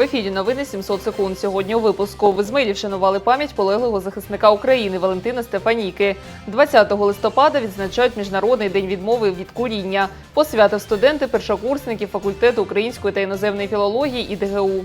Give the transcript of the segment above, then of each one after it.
В ефірі новини 700 секунд. Сьогодні у випуску в Ізмаїлі вшанували пам'ять полеглого захисника України Валентина Стефаніки. 20 листопада відзначають Міжнародний день відмови від куріння. Посвятив студенти першокурсники факультету української та іноземної філології і ДГУ.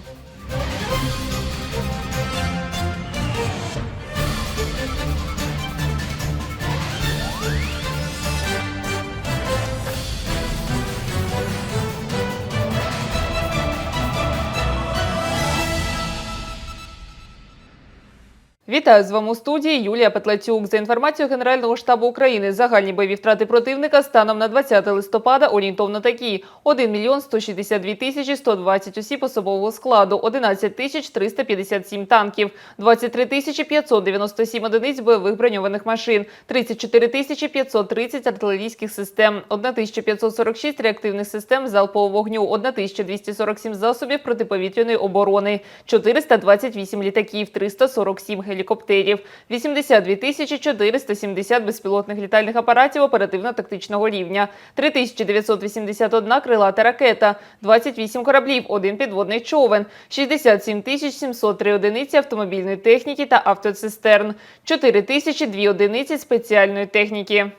Вітаю з вами у студії Юлія Петлацюк. За інформацією Генерального штабу України, загальні бойові втрати противника станом на 20 листопада орієнтовно такі: 1 мільйон 162 тисячі 120 осіб особового складу, 11 тисяч 357 танків, 23 тисячі 597 одиниць бойових броньованих машин, 34 тисячі 530 артилерійських систем, 1546 реактивних систем залпового вогню, 1247 засобів протиповітряної оборони, 428 літаків, 347 гелікоптерів, 82 тисячі 470 безпілотних літальних апаратів оперативно-тактичного рівня, 3981 крилата ракета, 28 кораблів, один підводний човен, 67 тисяч 703 одиниці автомобільної техніки та автоцистерн, 4 тисячі 2 одиниці спеціальної техніки.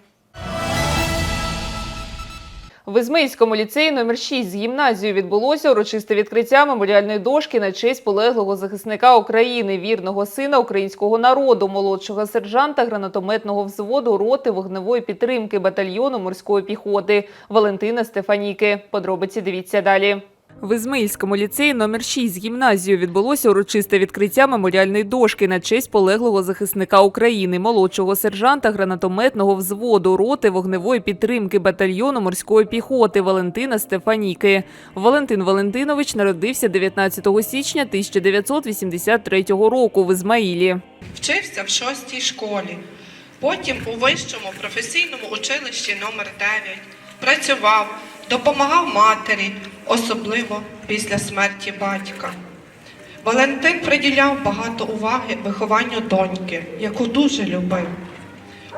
В Ізмейському ліцеї номер 6 з гімназією відбулося урочисте відкриття меморіальної дошки на честь полеглого захисника України, вірного сина українського народу, молодшого сержанта гранатометного взводу роти вогневої підтримки батальйону морської піхоти Валентина Стефаніки. Подробиці дивіться далі. В Ізмаїльському ліцеї номер 6 з гімназією відбулося урочисте відкриття меморіальної дошки на честь полеглого захисника України, молодшого сержанта гранатометного взводу роти вогневої підтримки батальйону морської піхоти Валентина Стефаніки. Валентин Валентинович народився 19 січня 1983 року в Ізмаїлі. Вчився в шостій школі, потім у вищому професійному училищі номер 9 працював, допомагав матері, особливо після смерті батька. Валентин приділяв багато уваги вихованню доньки, яку дуже любив.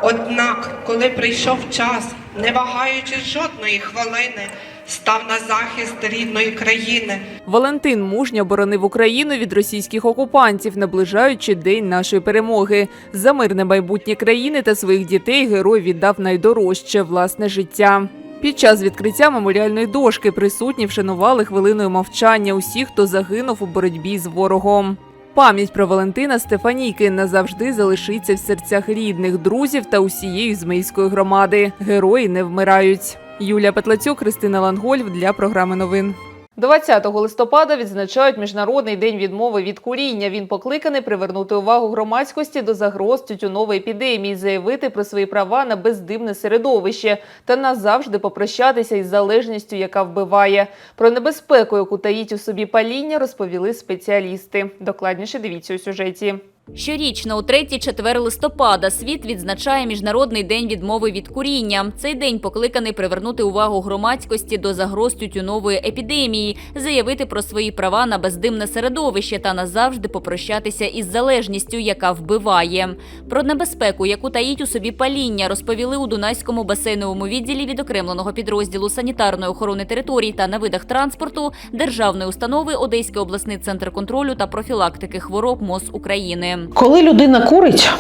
Однак, коли прийшов час, не вагаючи жодної хвилини, став на захист рідної країни, Валентин мужньо боронив Україну від російських окупантів, наближаючи день нашої перемоги. За мирне майбутнє країни та своїх дітей герой віддав найдорожче власне життя. Під час відкриття меморіальної дошки присутні вшанували хвилиною мовчання усіх, хто загинув у боротьбі з ворогом. Пам'ять про Валентина Стефанійки назавжди залишиться в серцях рідних, друзів та усієї змейської громади. Герої не вмирають. Юлія Петлацюк, Христина Лангольф для програми новин. 20 листопада відзначають Міжнародний день відмови від куріння. Він покликаний привернути увагу громадськості до загроз тютюнової епідемії, заявити про свої права на бездимне середовище та назавжди попрощатися із залежністю, яка вбиває. Про небезпеку, яку таїть у собі паління, розповіли спеціалісти. Докладніше дивіться у сюжеті. Щорічно у 3-4 листопада світ відзначає Міжнародний день відмови від куріння. Цей день покликаний привернути увагу громадськості до загроз тютюнової епідемії, заявити про свої права на бездимне середовище та назавжди попрощатися із залежністю, яка вбиває. Про небезпеку, яку таїть у собі паління, розповіли у Дунайському басейновому відділі відокремленого підрозділу санітарної охорони територій та на видах транспорту державної установи Одеський обласний центр контролю та профілактики хвороб МОЗ України. Коли людина курить,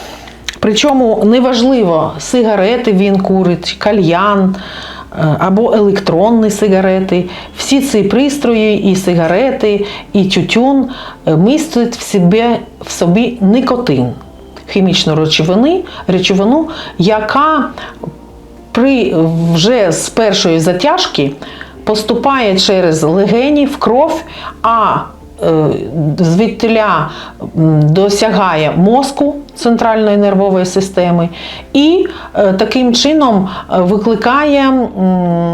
причому неважливо, сигарети він курить, кальян е, або електронні сигарети, всі ці пристрої, і сигарети, і тютюн е, містять в собі, в собі никотин, хімічну речовину, речовину, яка при вже з першої затяжки поступає через легені в кров, а звідтиля досягає мозку центральної нервової системи і е, таким чином е, викликає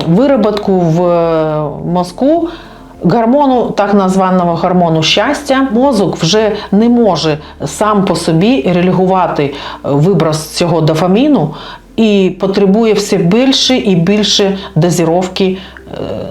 вироботку в е, мозку гормону, так названого гормону щастя. Мозок вже не може сам по собі реагувати е, виброс цього дофаміну і потребує все більше і більше дозіровки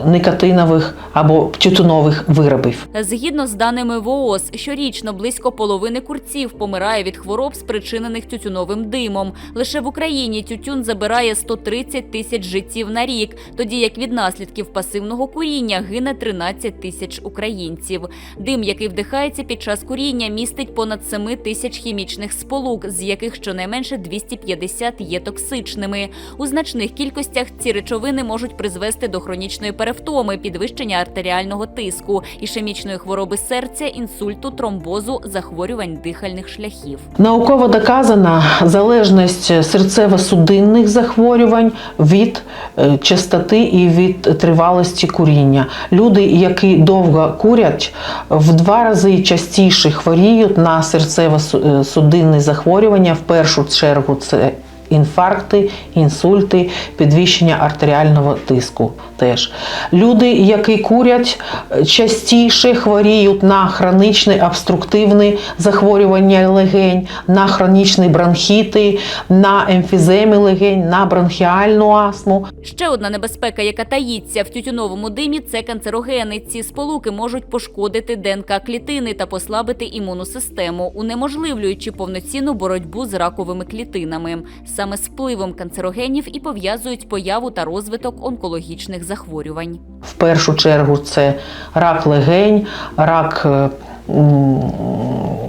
никотинових або тютюнових виробів. Згідно з даними ВООЗ, щорічно близько половини курців помирає від хвороб, спричинених тютюновим димом. Лише в Україні тютюн забирає 130 тисяч життів на рік, тоді як від наслідків пасивного куріння гине 13 тисяч українців. Дим, який вдихається під час куріння, містить понад 7 тисяч хімічних сполук, з яких щонайменше 250 є токсичними. У значних кількостях ці речовини можуть призвести до хронічної перевтоми, підвищення артеріального тиску, ішемічної хвороби серця, інсульту, тромбозу, захворювань дихальних шляхів. Науково доказана залежність серцево-судинних захворювань від е, частоти і від тривалості куріння. Люди, які довго курять, в два рази частіше хворіють на серцево-судинні захворювання. В першу чергу це інфаркти, інсульти, підвищення артеріального тиску. Теж люди, які курять, частіше хворіють на хронічне обструктивне захворювання легень, на хронічні бронхіти, на емфіземи легень, на бронхіальну астму. Ще одна небезпека, яка таїться в тютюновому димі, це канцерогени. Ці сполуки можуть пошкодити ДНК клітини та послабити імунну систему, унеможливлюючи повноцінну боротьбу з раковими клітинами. Саме з впливом канцерогенів і пов'язують появу та розвиток онкологічних захворювань. В першу чергу це рак легень, рак е,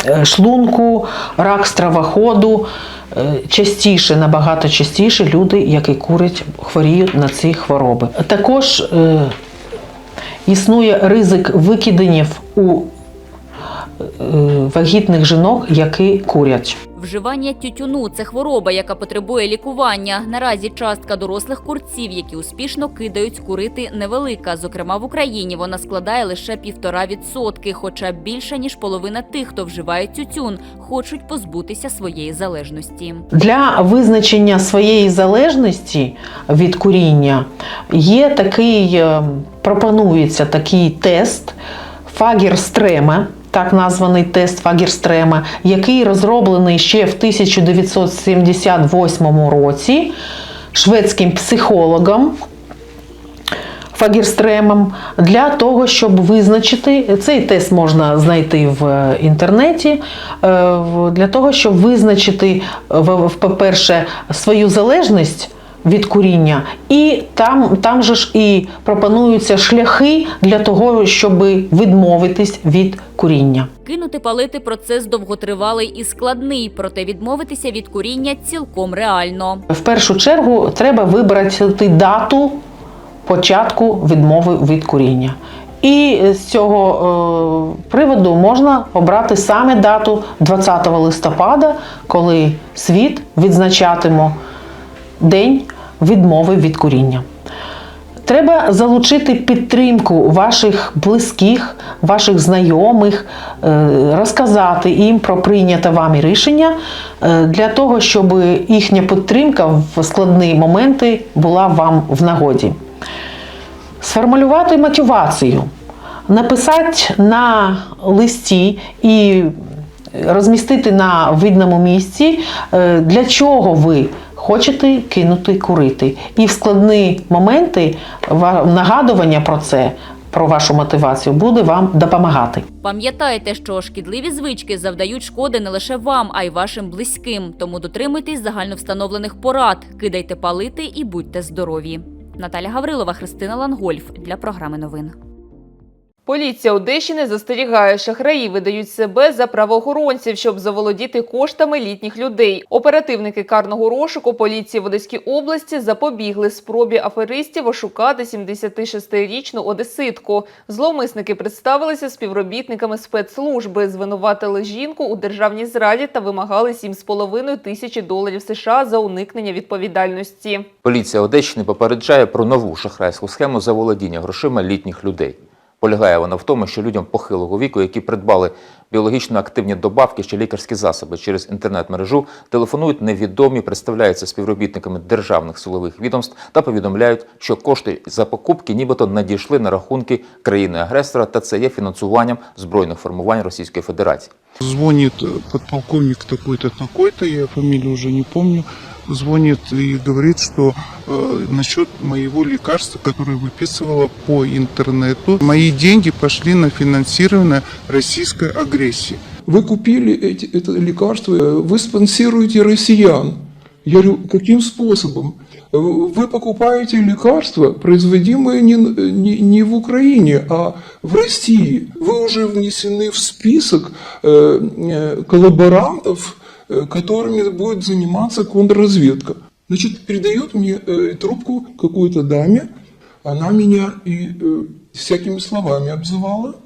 е, шлунку, рак стравоходу. Е, Частіше, набагато частіше люди, які курять, хворіють на ці хвороби. Також існує ризик викиденів у вагітних жінок, які курять. Вживання тютюну це хвороба, яка потребує лікування. Наразі частка дорослих курців, які успішно кидають курити, невелика. Зокрема, в Україні вона складає лише півтора відсотки, хоча більше ніж половина тих, хто вживає тютюн, хочуть позбутися своєї залежності. Для визначення своєї залежності від куріння є такий, е, пропонується такий тест Фагерстрема, так названий тест Фагерстрема, який розроблений ще в 1978 році шведським психологом Фагерстремом для того, щоб визначити цей тест можна знайти в е, інтернеті, е, для того, щоб визначити, по-перше, свою залежність від куріння, і там, там же ж і пропонуються шляхи для того, щоб відмовитись від куріння. Кинути палити процес довготривалий і складний, проте відмовитися від куріння цілком реально. В першу чергу треба вибрати дату початку відмови від куріння. І з цього е, приводу можна обрати саме дату 20 листопада, коли світ відзначатиме День відмови від куріння. Треба залучити підтримку ваших близьких, ваших знайомих, е, розказати їм про прийняте вами рішення е, для того, щоб їхня підтримка в складні моменти була вам в нагоді. Сформулювати мотивацію, написати на листі і розмістити на видному місці, е, для чого ви хочете кинути курити. І в складні моменти ва- нагадування про це, про вашу мотивацію, буде вам допомагати. Пам'ятайте, що шкідливі звички завдають шкоди не лише вам, а й вашим близьким. Тому дотримуйтесь загальновстановлених порад, кидайте палити і будьте здорові. Наталя Гаврилова, Христина Лангольф для програми новин. Поліція Одещини застерігає, шахраї видають себе за правоохоронців, щоб заволодіти коштами літніх людей. Оперативники карного розшуку поліції в Одеській області запобігли спробі аферистів ошукати 76-річну одеситку. Зловмисники представилися співробітниками спецслужби, звинуватили жінку у державній зраді та вимагали 7,5 тисячі доларів США за уникнення відповідальності. Поліція Одещини попереджає про нову шахрайську схему заволодіння грошима літніх людей. Полягає вона в тому, що людям похилого віку, які придбали біологічно активні добавки чи лікарські засоби через інтернет-мережу, телефонують невідомі, представляються співробітниками державних силових відомств та повідомляють, що кошти за покупки нібито надійшли на рахунки країни-агресора, та це є фінансуванням збройних формувань Російської Федерації. Звонит э, подполковник такой-то, такой-то, я фамилию уже не помню, звонит и говорит, что э, насчет моего лекарства, которое выписывала по интернету, мои деньги пошли на финансирование российской агрессии. Вы купили эти, это лекарство, э, вы спонсируете россиян. Я говорю, каким способом? Э, Вы покупаете лекарства, производимые не, не, не в Украине, а в России. Вы уже внесены в список э, э, коллаборантов, которыми будет заниматься контрразведка. Значит, передает мне э, трубку какой-то даме, она меня и э, всякими словами обзывала,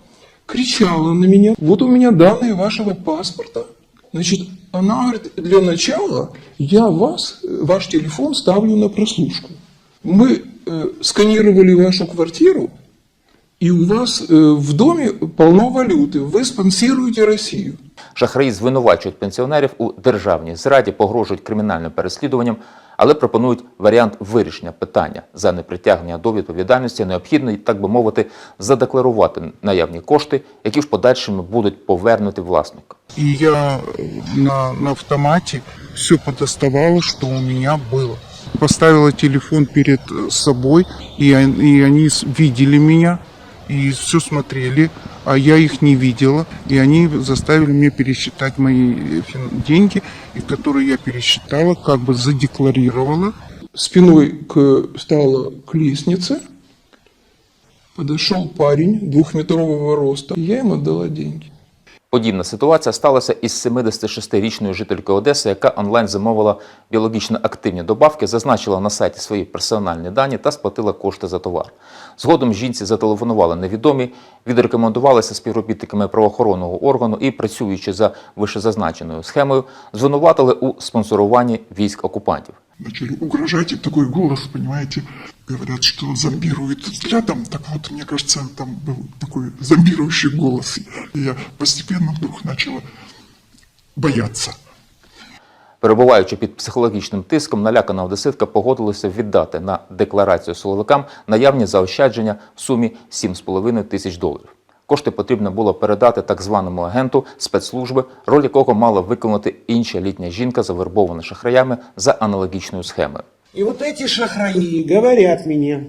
кричала на меня. Вот у меня данные вашего паспорта. Значит, она говорит, для начала я вас, э, ваш телефон ставлю на прослушку. Мы э, сканировали вашу квартиру, и у вас э, в доме полно валюты. Вы спонсируете Россию. Шахраї звинувачують пенсіонерів у державній зраді, погрожують кримінальним переслідуванням, але пропонують варіант вирішення питання за непритягнення до відповідальності. Необхідно, так би мовити, задекларувати наявні кошти, які в подальшому будуть повернуті власнику. И я э, на, на автомате все подоставала, что у меня было. Поставила телефон перед э, собой, и, он- и они с- видели меня, и все смотрели, а я их не видела, и они заставили меня пересчитать мои э, фин- деньги, и которые я пересчитала, как бы задекларировала. Спиной к, стала к лестнице. Подошел парень двухметрового роста. и Я им отдала деньги. Подібна ситуація сталася із 76-річною жителькою Одеси, яка онлайн замовила біологічно активні добавки, зазначила на сайті свої персональні дані та сплатила кошти за товар. Згодом жінці зателефонували невідомі, відрекомендувалися співробітниками правоохоронного органу і, працюючи за вищезазначеною схемою, звинуватили у спонсоруванні військ окупантів. начали угрожать, и такой голос, понимаете, говорят, что зомбирует взглядом, так вот, мне кажется, там был такой зомбирующий голос, и я постепенно вдруг начала бояться. Перебуваючи під психологічним тиском, налякана одеситка погодилася віддати на декларацію силовикам наявні заощадження в сумі 7,5 тисяч доларів. Кошти потрібно було передати так званому агенту спецслужби, роль якого мала виконати інша літня жінка, завербована шахраями за аналогічною схемою. И вот эти шахраи говорят мне,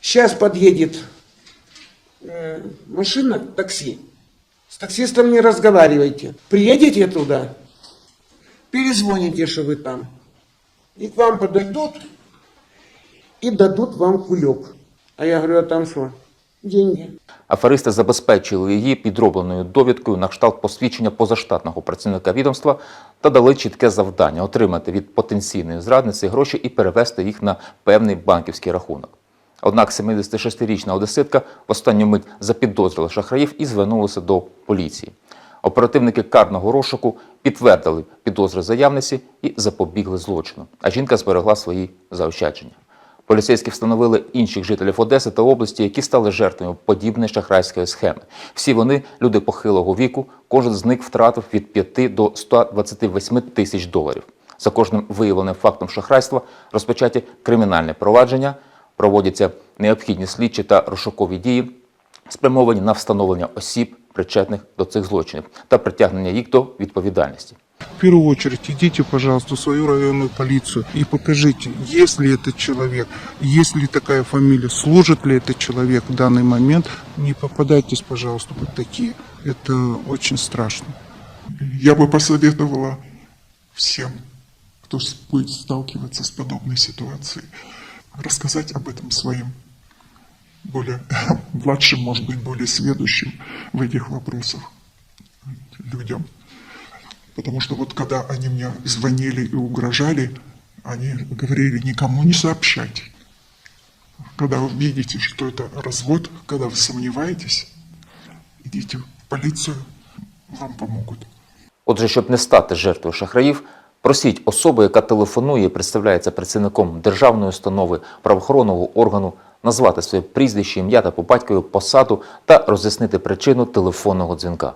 сейчас подъедет э, машина, такси. С таксистом не разговаривайте. Приедете туда, перезвоните, что вы там. И к вам подойдут и дадут вам кулек. А я говорю, а там что? Деньги. Аферисти забезпечили її підробленою довідкою на кшталт посвідчення позаштатного працівника відомства та дали чітке завдання отримати від потенційної зрадниці гроші і перевести їх на певний банківський рахунок. Однак 76-річна одеситка в останню мить запідозрила шахраїв і звернулася до поліції. Оперативники карного розшуку підтвердили підозри заявниці і запобігли злочину. А жінка зберегла свої заощадження. Поліцейські встановили інших жителів Одеси та області, які стали жертвами подібної шахрайської схеми. Всі вони люди похилого віку. Кожен з них втратив від 5 до 128 тисяч доларів. За кожним виявленим фактом шахрайства розпочаті кримінальне провадження, проводяться необхідні слідчі та розшукові дії, спрямовані на встановлення осіб, причетних до цих злочинів, та притягнення їх до відповідальності. В первую очередь идите, пожалуйста, в свою районную полицию и покажите, есть ли этот человек, есть ли такая фамилия, служит ли этот человек в данный момент. Не попадайтесь, пожалуйста, под такие. Это очень страшно. Я бы посоветовала всем, кто с- будет сталкиваться с подобной ситуацией, рассказать об этом своим более младшим, может быть, более сведущим в этих вопросах людям. Потому что вот когда они мне звонили и угрожали, они говорили никому не сообщать. Когда вы видите, что это развод, когда вы сомневаетесь, идите в полицию, вам помогут. Отже, щоб не стати жертвою шахраїв, просіть особу, яка телефонує і представляється працівником державної установи правоохоронного органу, назвати своє прізвище, ім'я та по батькові посаду та роз'яснити причину телефонного дзвінка.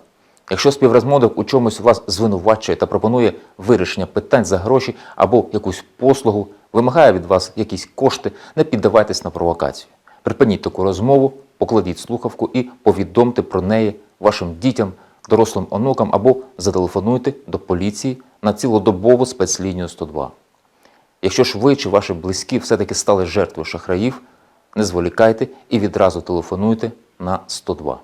Якщо співрозмовник у чомусь вас звинувачує та пропонує вирішення питань за гроші або якусь послугу, вимагає від вас якісь кошти, не піддавайтесь на провокацію. Припиніть таку розмову, покладіть слухавку і повідомте про неї вашим дітям, дорослим онукам або зателефонуйте до поліції на цілодобову спецлінію 102. Якщо ж ви чи ваші близькі все-таки стали жертвою шахраїв, не зволікайте і відразу телефонуйте на 102.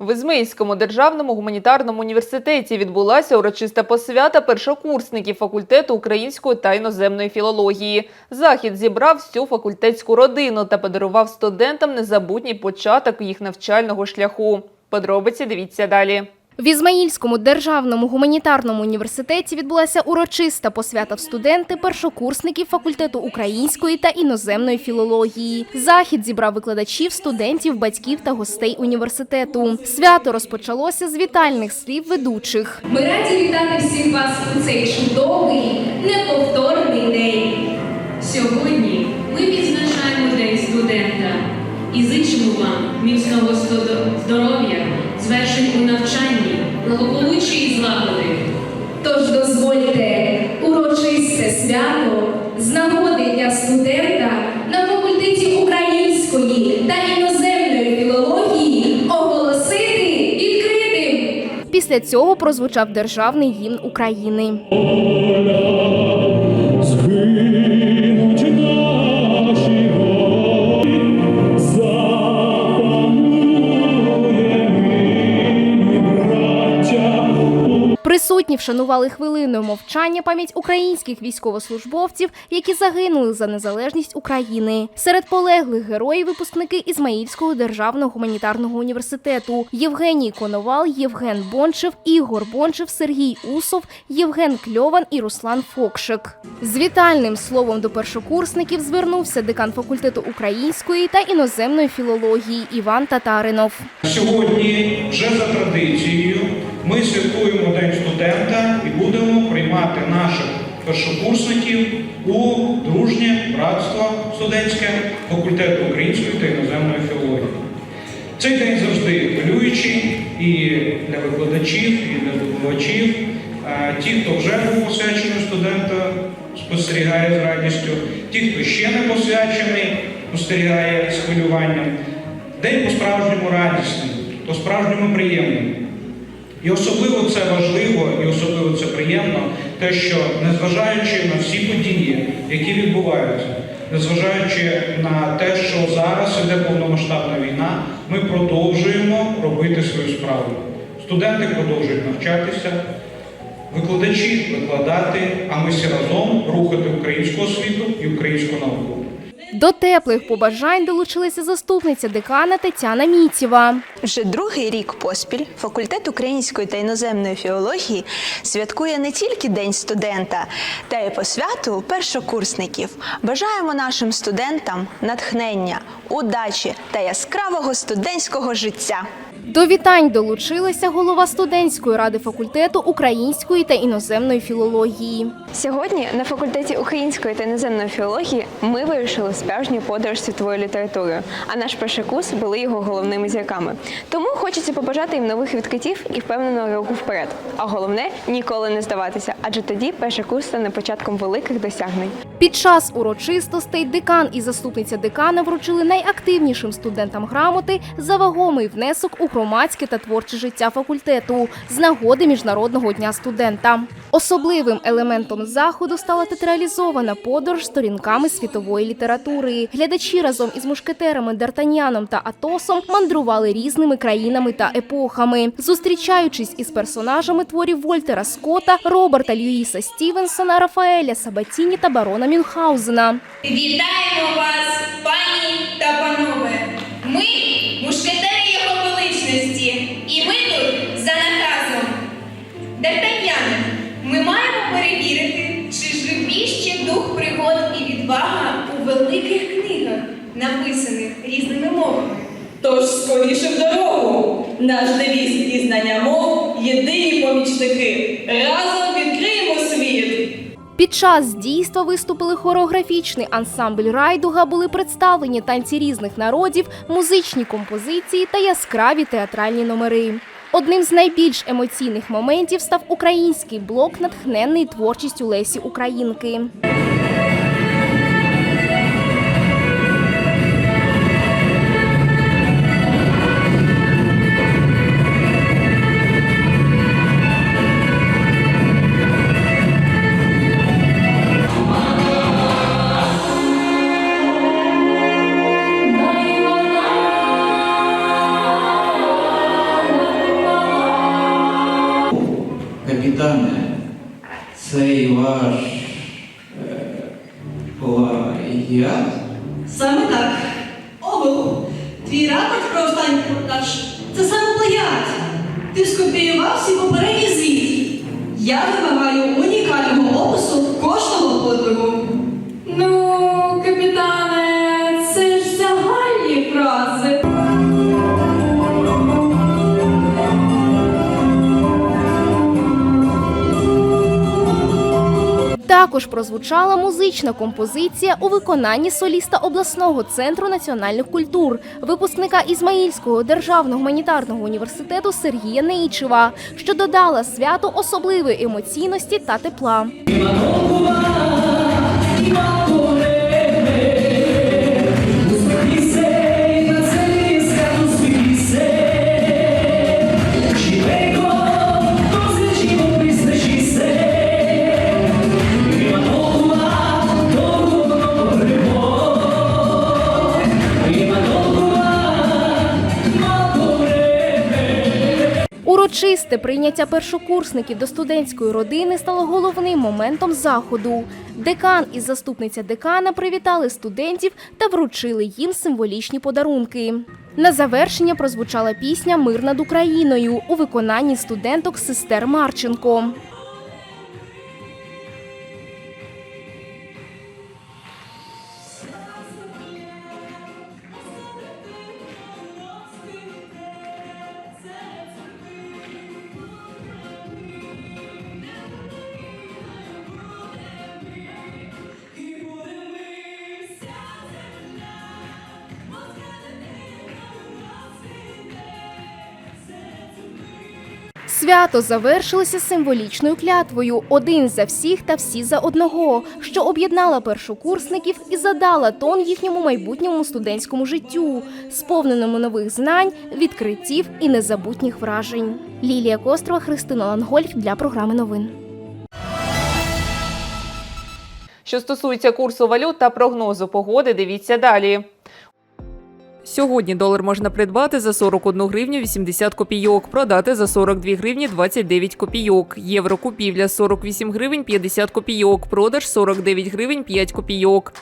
В Ізмаїльському державному гуманітарному університеті відбулася урочиста посвята першокурсників факультету української та іноземної філології. Захід зібрав всю факультетську родину та подарував студентам незабутній початок їх навчального шляху. Подробиці дивіться далі. В Ізмаїльському державному гуманітарному університеті відбулася урочиста посвята в студенти першокурсників факультету української та іноземної філології. Захід зібрав викладачів, студентів, батьків та гостей університету. Свято розпочалося з вітальних слів ведучих. Ми раді вітати всіх вас у цей чудовий, неповторний день. Сьогодні ми відзначаємо День студента і зичимо вам міцного здо- здоров'я, звершень у навчанні, благополуччя і злагоди. Тож дозвольте урочисте свято з нагоди Дня студента на факультеті української та іноземної філології оголосити відкритим. Після цього прозвучав державний гімн України. Присутні вшанували хвилиною мовчання пам'ять українських військовослужбовців, які загинули за незалежність України. Серед полеглих героїв випускники Ізмаїльського державного гуманітарного університету Євгеній Коновал, Євген Бончев, Ігор Бончев, Сергій Усов, Євген Кльован і Руслан Фокшик. З вітальним словом до першокурсників звернувся декан факультету української та іноземної філології Іван Татаринов. Сьогодні вже за традицією ми святкуємо День студента і будемо приймати наших першокурсників у дружнє братство студентське факультету української та іноземної філології. Цей день завжди хвилюючий і для викладачів, і для здобувачів. Ті, хто вже був посвячений студента, спостерігає з радістю, ті, хто ще не посвячений, спостерігає з хвилюванням. День по-справжньому радісний, по-справжньому приємний. І особливо це важливо, і особливо це приємно, те, що незважаючи на всі події, які відбуваються, незважаючи на те, що зараз іде повномасштабна війна, ми продовжуємо робити свою справу. Студенти продовжують навчатися, викладачі викладати, а ми всі разом рухати українську освіту і українську науку. До теплих побажань долучилася заступниця декана Тетяна Міцєва. Вже другий рік поспіль факультет української та іноземної філології святкує не тільки День студента, та й по святу першокурсників. Бажаємо нашим студентам натхнення, удачі та яскравого студентського життя. До вітань долучилася голова студентської ради факультету української та іноземної філології. Сьогодні на факультеті української та іноземної філології ми вирішили справжню подорож світовою літературою, а наш перший курс були його головними зірками. Тому хочеться побажати їм нових відкриттів і впевненого руху вперед. А головне ніколи не здаватися, адже тоді перший курс стане початком великих досягнень. Під час урочистостей декан і заступниця декана вручили найактивнішим студентам грамоти за вагомий внесок у громадське та творче життя факультету з нагоди міжнародного дня студента. Особливим елементом заходу стала театралізована подорож сторінками світової літератури. Глядачі разом із мушкетерами Д'Артаньяном та Атосом мандрували різними країнами та епохами, зустрічаючись із персонажами творів Вольтера Скотта, Роберта Льюіса Стівенсона, Рафаеля Сабатіні та барона Мюнхгаузена. Вітаємо вас, пані та панове! Ми мушкетери його і ми тут за наказом. Д'Артаньяне, ми маємо перевірити, чи живі ще дух пригод і відвага у великих книгах, написаних різними мовами. Тож скоріше в дорогу. Наш девіз пізнання мов єдині помічники. Разом відкриємо світ. Під час дійства виступили хореографічний ансамбль Райдуга, були представлені танці різних народів, музичні композиції та яскраві театральні номери. Одним з найбільш емоційних моментів став український блок, натхненний творчістю Лесі Українки. Також прозвучала музична композиція у виконанні соліста обласного центру національних культур, випускника Ізмаїльського державного гуманітарного університету Сергія Неїчева, що додала святу особливої емоційності та тепла. Урочисте прийняття першокурсників до студентської родини стало головним моментом заходу. Декан і заступниця декана привітали студентів та вручили їм символічні подарунки. На завершення прозвучала пісня Мир над Україною у виконанні студенток сестер Марченко. Свято завершилося символічною клятвою один за всіх та всі за одного, що об'єднала першокурсників і задала тон їхньому майбутньому студентському життю, сповненому нових знань, відкриттів і незабутніх вражень. Лілія Кострова, Христина Лангольф для програми новин. Що стосується курсу валют та прогнозу погоди, дивіться далі. Сьогодні долар можна придбати за 41 гривню 80 копійок, продати за 42 гривні 29 копійок. Євро купівля 48 гривень 50 копійок, продаж 49 гривень 5 копійок.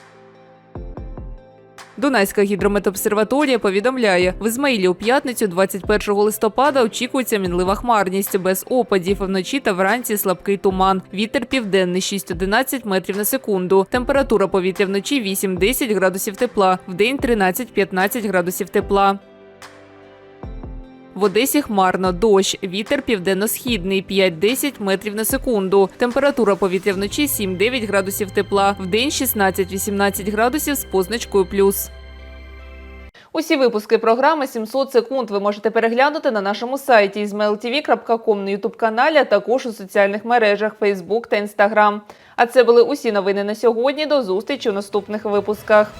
Дунайська гідрометобсерваторія повідомляє, в Ізмаїлі у п'ятницю, 21 листопада, очікується мінлива хмарність без опадів. Вночі та вранці слабкий туман. Вітер південний 6-11 метрів на секунду. Температура повітря вночі 8-10 градусів тепла, вдень 13-15 градусів тепла. В Одесі хмарно, дощ, вітер південно-східний 5-10 метрів на секунду. Температура повітря вночі 7-9 градусів тепла, вдень 16-18 градусів з позначкою плюс. Усі випуски програми «700 секунд ви можете переглянути на нашому сайті izmailtv.com на ютуб-каналі, а також у соціальних мережах Facebook та Instagram. А це були усі новини на сьогодні. До зустрічі у наступних випусках.